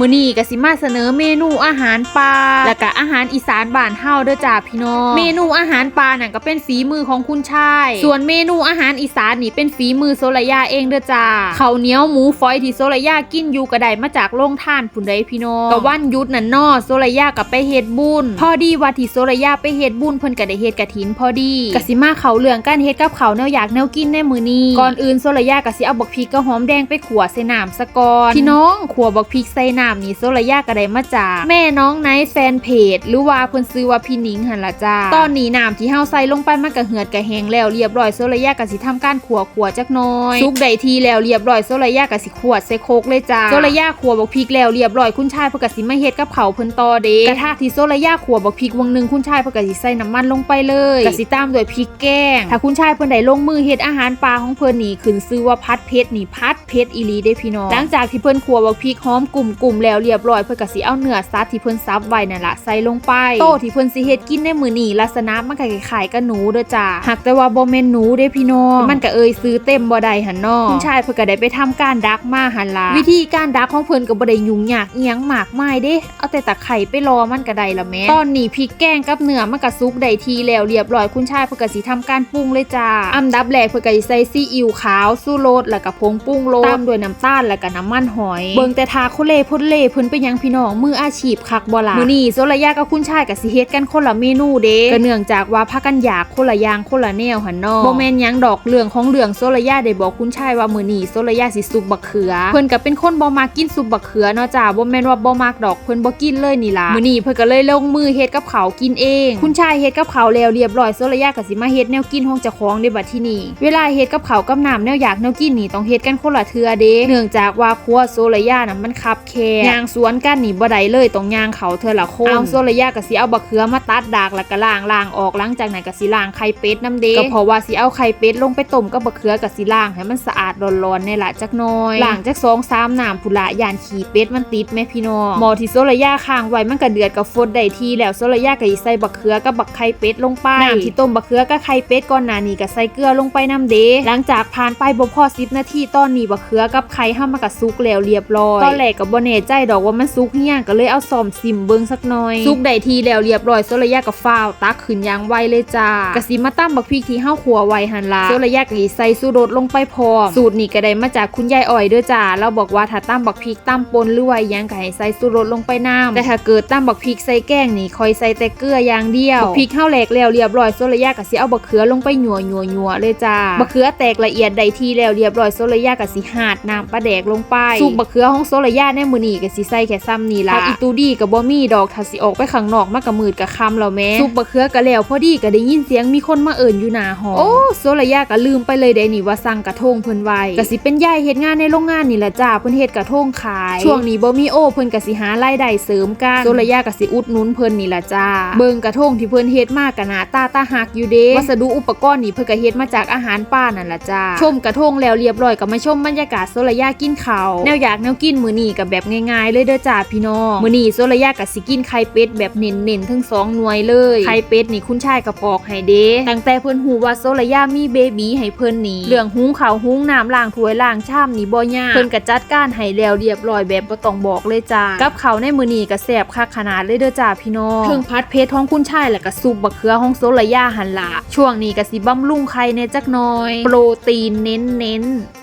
มื้อนี้ก็สิมาเสนอเมนูอาหารปลาและก็อาหารอีสานบ้านเฮาเด้อจ้าพี่น้อง เมนูอาหารปลานั่นก็เป็นฝีมือของคุณชาย ส่วนเมนูอาหารอีสานนี่เป็นฝีมือโซลยาเองเด้อจ้าข้าวเหนียวหมูฝอยที่โซลยากินอยู่ก็ได้มาจากโรงทานพุ่นเด้พี่น้องก็วันหยุดนั่นเนาะโซลยาก็ไปเฮ็ดบุญ พอดีว่าที่โซลยาไปเฮ็ดบุญเพิ่นก็ได้เฮ็ดกฐินพอดีก็สิมาเข้าเรื่องการเฮ็ดกับข้าวแนวอยากแนวกินในมื้อนี้ก่อนอื่นโซลยาก็สิเอาบักพริกกับหอมแดงไปขั่วใส่น้ำซะก่อนพี่น้องขั่วบักพริกใส่น้ำนี่โซลยาก็ได้มาจาก แม่น้องไนท์แฟนเพจ หรือว่าเพิ่นซื้อว่าพี่นิงหันละจ้า ตอนนี้น้ำที่เฮาใส่ลงไปมันก็เหือดก็แห้งแล้วเรียบร้อยโซลยาก็สิทำการขัวขัวจักน่อยสุกได้ทีแล้วเรียบร้อยโซลยาก็สิขวดใส่โคกเลยจ้าโซลยาขัวบักพริกแล้วเรียบร้อยคุณชายเพิ่นก็สิมาเฮ็ดกับเขาเพิ่นต่อเด้กระทะที่โซลยาขัวบักพริกวงหนึ่งคุณชายเพิ่นก็สิใส่น้ำมันลงไปเลยก็สิตามด้วยพริกแกงถ้าคุณชายเพิ่นได้ลงมือเฮ็ดอาหารปลาของเพิ่นนี่ขึ้นชื่อว่าพัดเผ็ดนี่พัดเผ็ดอีลีเด้พี่น้องหลังจากที่เพิ่นขัวบักพริกหอมกลุ่มๆแล้วเรียบร้อยเพิ่นก็สิเอาเนื้อสัตว์ที่เพิ่นซับไว้นั่นละใส่ลงไป โต้ที่เพิ่นสิเฮ็ดกินในมื้อนี้ลักษณะมันก็คล้ายๆกับหนูเด้อจ้าหากแต่ว่าบ่แม่นหนูเด้พี่น้องมันก็เอ่ยซื้อเต็มบ่ได้หั่นเนาะคุณชายเพิ่นก็ได้ไปทำการดักมาหั่นละวิธีการดักของเพิ่นก็บ่ได้ยุ่งยากอียังมากมายเด้ เอาแต่ตะไคร้ไปรอมันก็ได้ละแม่ตอนนี้พริกแกงกับเนื้อมันก็สุกได้ทีแล้วเรียบร้อยคุณชายเพิ่นก็สิทำการปรุงเลยจ้าอันดับแรกเพิ่นก็สิใส่ซีอิ๊วขาวสู้รสแล้วก็ผงปรุงรสตามด้วยน้ำตาลแล้วก็น้ำมันหอย เบิ่งแต่ทาโคเลพนเล่เพิ่นเป็นหยังพี่น้องมืออาชีพคักบ่ล่ะมื้อนี้โซลยากับคุณชายก็สิเฮ็ดกันคนละเมนูเด้ก็เนื่องจากว่าพากันอยากคนละอย่างคนละแนวหั่นเนาะบ่แม่นหยังดอกเรื่องของเรื่องโซลยาได้บอกคุณชายว่ามื้อนี้โซลยาสิซุปบักเขือ เพิ่นก็เป็นคนบ่มักกินซุปบักเขือเนาะจ้าบ่แม่นว่าบ่มักดอกเพิ่นบ่กินเลยนี่ล่ะมื้อนี้เพิ่นก็เลยลงมือเฮ็ดกับข้าวกินเอง คุณชายเฮ็ดกับข้าวแล้วเรียบร้อยโซลยาก็สิมาเฮ็ดแนวกินของเจ้าของในบัดที่นี่เวลาเฮ็ดกับข้าวกับน้ำแนวอยากแนวกินนี่ต้องเฮ็ดกันคนละเทื่อเด้เนื่องจากว่าครัวโซลยาน่ะมันคับแคบย่างสวนกันนี่บ่ได้เลยต้องย่างเขาเทื่อละคนเอาโซลยาก็สิเอาบักเขือมาตัดดากแล้วก็ล้างล้างออกหลังจากนั้นก็สิล้างไข่เป็ดน้ำเด้ก็เพราะว่าสิเอาไข่เป็ดลงไปต้มกับบักเขือกับสิล้างให้มันสะอาดร้อนๆในละจักหน่อยล้างจักสองสามน้ำพุละยานขี้เป็ดมันติดแม่พี่น้องหมอที่โซลยาค้างไว้มันก็เดือดกับฟดได้ทีแล้วโซลยาก็สิใส่บักเขือกับบักไข่เป็ดลงไปน้ำที่ต้มบักเขือกับไข่เป็ดก่อนหน้านี้ก็ใส่เกลือลงไปน้ำเด้หลังจากผ่านไปบ่พอ10นาทีตอนนี้บักเขือกับไข่ห้ามันก็สุกแล้วเรียบร้อยตอนแรกก็บ่แน่ใจดอกว่ามันสุกหรือยังก็เลยเอาซ่อมซิมเบิ่งสักหน่อยสุกได้ทีแล้วเรียบร้อยโซลยาก็ฟ้าวตักขึ้นอย่างไวเลยจ้ากะสิมาตั้มบักพริกที่เฮาขัวไว้หั่นล่ะโซลยาก็สิใส่สูตรสลงไปพร้อมสูตรนี้ก็ได้มาจากคุณยายอ้อยเด้อจ้าเราบอกว่าถ้าตั้มบักพริกตั้มปนหรือว่าอิหยังก็ให้ใส่สูตรสลงไปน้ำแต่ถ้าเกิดตั้มบักพริกใส่แกงนี่คอยใส่แต่เกลืออย่างเดียวบักพริกเฮาแหลกแล้วเรียบร้อยโซลยาก็สิเอาบักเขือลงไปหยัวหยัวหยัวเลยจ้าบักเขือแตกละเอียดได้ทีแล้วเรียบร้อยโซลยาก็สิหาดน้ำปลาแดกลงไปสูตรบักเขือของโซลยาในมื้อนี้ก็สิใส่แค่ซ้ำนี่ล่ะอีตูดีก็บ่มีดอกถ้าสิออกไปข้างนอกมันก็มืดก็ค่ำแล้วแม่ซุปบักเขือก็แล้วพอดีก็ได้ยินเสียงมีคนมาเอิ่นอยู่หน้าหอโอ้โซลยาก็ลืมไปเลยเด้นี่ว่าสั่งกระทงเพิ่นไว้ก็สิเป็นยายเฮ็ดงานในโรงงานนี่ล่ะจ้าเพิ่นเฮ็ดกระทงขาย ช่วงนี้บ่มีโอเพิ่นก็สิหารายได้เสริมกันโซลยาก็สิอุดหนุนเพิ่นนี่ล่ะจ้า เบิ่งกระทงที่เพิ่นเฮ็ดมากก็หน้าตาตาหักอยู่เด้วัสดุอุปกรณ์นี่เพิ่นก็เฮ็ดมาจากอาหารป่านั่นล่ะจ้าชมกระทงแล้วเรียบร้อยก็มาชมบรรยากาศโซลยากินข้าวแนวอยากแนวกินมื้อนี้ก็แบบง่ง่ายๆ เลยเด้อจ้าพี่น้องมื้อนี้โซลยาก็สิกินไข่เป็ดแบบเน้นๆทั้งสองหน่วยเลย ไข่เป็ดนี่คุณชายก็ปอกให้เด้ตั้งแต่เพิ่นฮู้ว่าโซลยามีเบบีให้เพิ่นนี่เรื่องหุงข้าวหุงน้ำล้างถ้วยล้างชามนี่บ่ยากเพิ่นก็จัดการให้แล้วเรียบร้อยแบบบ่ต้องบอกเลยจ้ากับเขาในมื้อนี้ก็แซ่บคักขนาดเลยเด้อจ้าพี่น้องถึงพัดเพชรของคุณชายแล้วก็ซุปบักเขือของโซลยาหันละช่วงนี้ก็สิบำรุงไข่แน่จักน่อย โปรตีนเน้นๆ